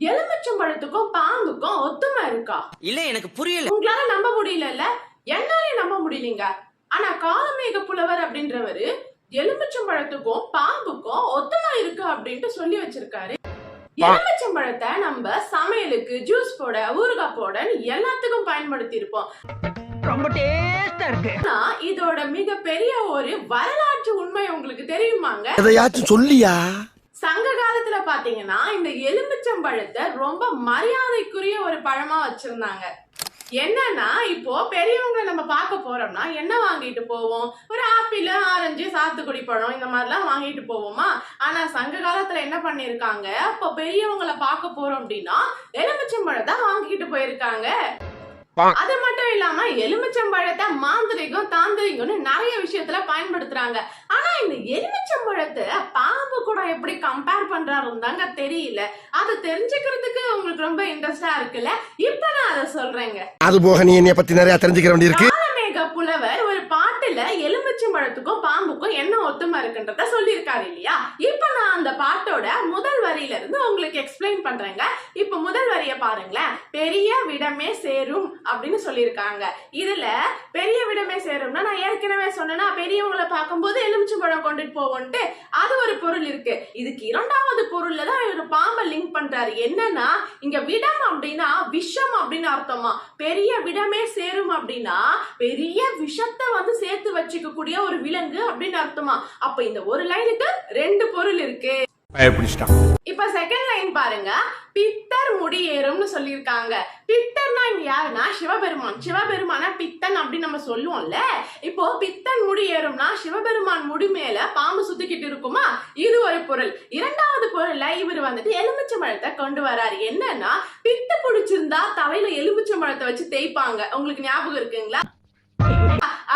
எலுமிச்சம்பழத்துக்கும் பாம்புக்கும் ஒத்துமை இருக்கா? இல்ல எனக்கு புரியல. உங்களால நம்ப முடியலல்ல? என்னாலே நம்ப முடியலங்க. ஆனா காலமேக புலவர் அப்படின்றவரு எலுமிச்சம்பழத்துக்கும் பாம்புக்கும் ஒத்துமை இருக்கு அப்படின்ட்டு சொல்லி வச்சிருக்காரு. எலுமிச்சம்பழத்தை நம்ம சமையலுக்கு ஜூஸ் போட ஊறுகாய் போட எல்லாத்துக்கும் பயன்படுத்தி இருப்போம் ரொம்ப டேஸ்டா இருக்கு. ஆனா இதோட மிகப்பெரிய ஒரு வரலாற்று உண்மை உங்களுக்கு தெரியுமாங்க? எதையாச்சும் சொல்லியா? சங்க காலத்துல பாத்தீங்கன்னா இந்த எலுமிச்சம்பழத்தை ரொம்ப மரியாதைக்குரிய ஒரு பழமா வச்சிருந்தாங்க. என்னன்னா இப்போ பெரியவங்களை நம்ம பார்க்க போறோம்னா என்ன வாங்கிட்டு போவோம். ஒரு ஆப்பிள் ஆரஞ்சு சாத்துக்குடி பழம் இந்த மாதிரிலாம் வாங்கிட்டு போவோமா? ஆனா சங்க காலத்துல என்ன பண்ணிருக்காங்க? அப்போ பெரியவங்களை பார்க்க போறோம் அப்படின்னா எலுமிச்சம்பழத்தை வாங்கிட்டு போயிருக்காங்க. அது மட்டும் இல்லாம எலுமிச்சம்பழத்தை மாந்திரிகம் தாந்திரிகம்னு நிறைய விஷயத்துல பயன்படுத்துறாங்க. ஆனா இந்த எலுமிச்சம்பழத்தை பாம்பு கூட எப்படி கம்பேர் பண்றாருன்னு தாங்க தெரியல. அது தெரிஞ்சுக்கிறதுக்கு உங்களுக்கு ரொம்ப இன்ட்ரெஸ்டா இருக்குல்ல? இப்ப நான் அதை சொல்றேங்க. அது போக நீ என்னைய பத்தி நிறைய தெரிஞ்சுக்கிற வேண்டியிருக்கு. புலவர் ஒரு பாட்டுல எலுமிச்சம்பழத்துக்கும் பாம்புக்கும் என்ன ஒத்துமை இருக்குன்றத சொல்லியிருக்காரு இல்லையா? இப்ப நான் அந்த பாட்டோட முதல் வரியில இருந்து உங்களுக்கு எக்ஸ்பிளைன் பண்றேங்க. இப்ப முதல் வரிய பாருங்களேன். பெரிய விடமே சேரும் அப்படின்னு சொல்லியிருக்காங்க. இதுல பெரிய விடமே சேரும்னா நான் ஏற்கனவே சொன்னேன்னா பெரியவங்களை பார்க்கும்போது எலுமிச்சம்பழம் கொண்டுட்டு போவோன்ட்டு அது ஒரு பொருள் இருக்கு. இதுக்கு இரண்டாவது பொருள்ல தான் இவர் பாம்பை பண்றாரு. என்னன்னா இங்க விடம் அப்படின்னா விஷம் அப்படின்னு அர்த்தமா? பெரிய விடமே சேரும் அப்படின்னா பெரிய விஷத்தை வந்து சேர்த்து வச்சுக்க கூடிய ஒரு விலங்கு அப்படின்னு அர்த்தமா? அப்ப இந்த ஒரு லைனுக்கு ரெண்டு பொருள் இருக்கு. இப்ப செகண்ட் பாருங்க. பித்தர் முடியேறும்னு சொல்லியிருக்காங்க. பித்தர்னா இங்க யாருன்னா சிவபெருமான். சிவபெருமான பித்தன் அப்படின்னு நம்ம சொல்லுவோம்ல. இப்போ பித்தன் முடியேறும்னா சிவபெருமான் முடி மேல பாம்பு சுத்திக்கிட்டு இருக்குமா? இது ஒரு பொருள். இரண்டாவது பொருள்ல இவர் வந்துட்டு எலுமிச்சம்பழத்தை கொண்டு வராரு. என்னன்னா பித்து பிடிச்சிருந்தா தலையில எலுமிச்சம்பழத்தை வச்சு தேய்ப்பாங்க. உங்களுக்கு ஞாபகம் இருக்குங்களா?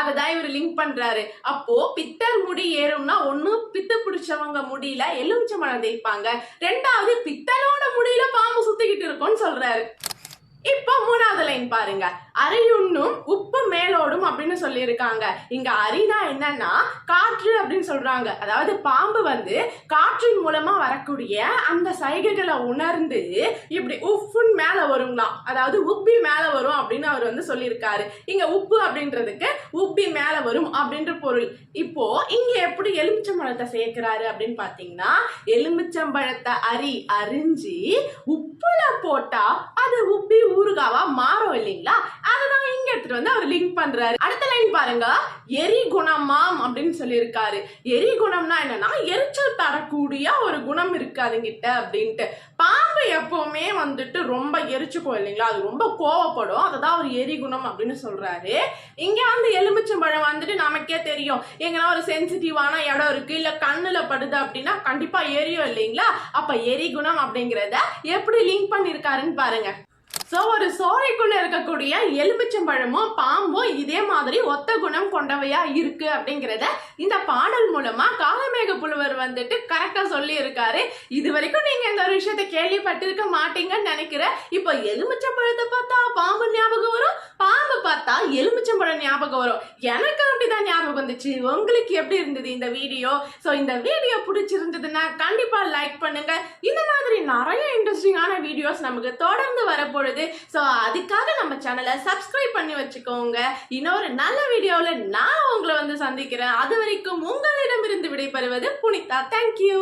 அததான் இவர் லிங்க் பண்றாரு. அப்போ பித்தர் முடி ஏறும்னா ஒண்ணு பித்து பிடிச்சவங்க முடியல எலுமிச்சம்பழம் தேய்ப்பாங்க. ரெண்டாவது பித்தனோட முடியில பாம்பு சுத்திக்கிட்டு இருக்கும்னு சொல்றாரு. இப்போ மூணாவது லைன் பாருங்க. அரியுண்ணும் உப்பு மேலோடும் அப்படின்னு சொல்லியிருக்காங்க. இங்க அரினா என்னன்னா காற்று அப்படின்னு சொல்றாங்க. அதாவது பாம்பு வந்து காற்றின் மூலமா வரக்கூடிய அந்த சைகைகளை உணர்ந்து இப்படி உப்புன்னு மேல வருங்களாம். அதாவது உப்பி மேல வரும் அப்படின்னு அவர் வந்து சொல்லியிருக்காரு. இங்க உப்பு அப்படின்றதுக்கு உப்பி மேல வரும் அப்படின்ற பொருள். இப்போ இங்க எப்படி எலுமிச்சம்பழத்தை சேர்க்கிறாரு அப்படின்னு பாத்தீங்கன்னா எலுமிச்சம்பழத்தை அரி அரிஞ்சு உப்புல போட்டா அது உப்பி ஊறுகாவா மாறும் இல்லைங்களா? அதுதான் இங்க எடுத்துட்டு வந்து அவர் லிங்க் பண்றாரு. அடுத்த லைன் பாருங்க. எரி குணமாம் அப்படின்னு சொல்லியிருக்காரு. எரி குணம்னா என்னன்னா எரிச்சல் தரக்கூடிய ஒரு குணம் இருக்கு அதுங்கிட்ட அப்படின்ட்டு. பாம்பு எப்பவுமே வந்துட்டு ரொம்ப எரிச்சுக்கும் இல்லைங்களா? அது ரொம்ப கோவப்படும். அதுதான் ஒரு எரி குணம் அப்படின்னு சொல்றாரு. இங்க வந்து எலுமிச்சம்பழம் வந்துட்டு நமக்கே தெரியும். எங்கன்னா ஒரு சென்சிட்டிவான இடம் இருக்கு. இல்ல கண்ணுல படுது அப்படின்னா கண்டிப்பா எரியும் இல்லைங்களா? அப்ப எரி குணம் அப்படிங்கறத எப்படி லிங்க் பண்ணிருக்காருன்னு பாருங்க. ஸோ ஒரு சோலைக்குள்ளே இருக்கக்கூடிய எலுமிச்சம்பழமும் பாம்பும் இதே மாதிரி ஒத்த குணம் கொண்டவையா இருக்கு அப்படிங்கிறத இந்த பாடல் மூலமா காலமேக புலவர் வந்துட்டு கரெக்டா சொல்லி இருக்காரு இது வரைக்கும் நீங்க இந்த ஒரு விஷயத்த கேள்விப்பட்டிருக்க மாட்டீங்கன்னு நினைக்கிறேன் இப்போ எலுமிச்சம்பழத்தை பார்த்தா பாம்பு ஞாபகம் வரும் பாம்பு பார்த்தா எலுமிச்சம்பழம் ஞாபகம் வரும். எனக்கு அப்படிதான் ஞாபகம் வந்துச்சு. உங்களுக்கு எப்படி இருந்தது இந்த வீடியோ? ஸோ இந்த வீடியோ பிடிச்சிருந்ததுன்னா கண்டிப்பா லைக் பண்ணுங்க. இந்த நிறைய இன்ட்ரெஸ்டிங்கான வீடியோஸ் நமக்கு தொடர்ந்து வரப்பொழுது. ஸோ அதுக்காக நம்ம சேனலை சப்ஸ்கிரைப் பண்ணி வச்சுக்கோங்க. இன்னொரு நல்ல வீடியோவில் நான் உங்களை வந்து சந்திக்கிறேன். அது வரைக்கும் உங்களிடமிருந்து விடைபெறுவது புனிதா. தேங்க்யூ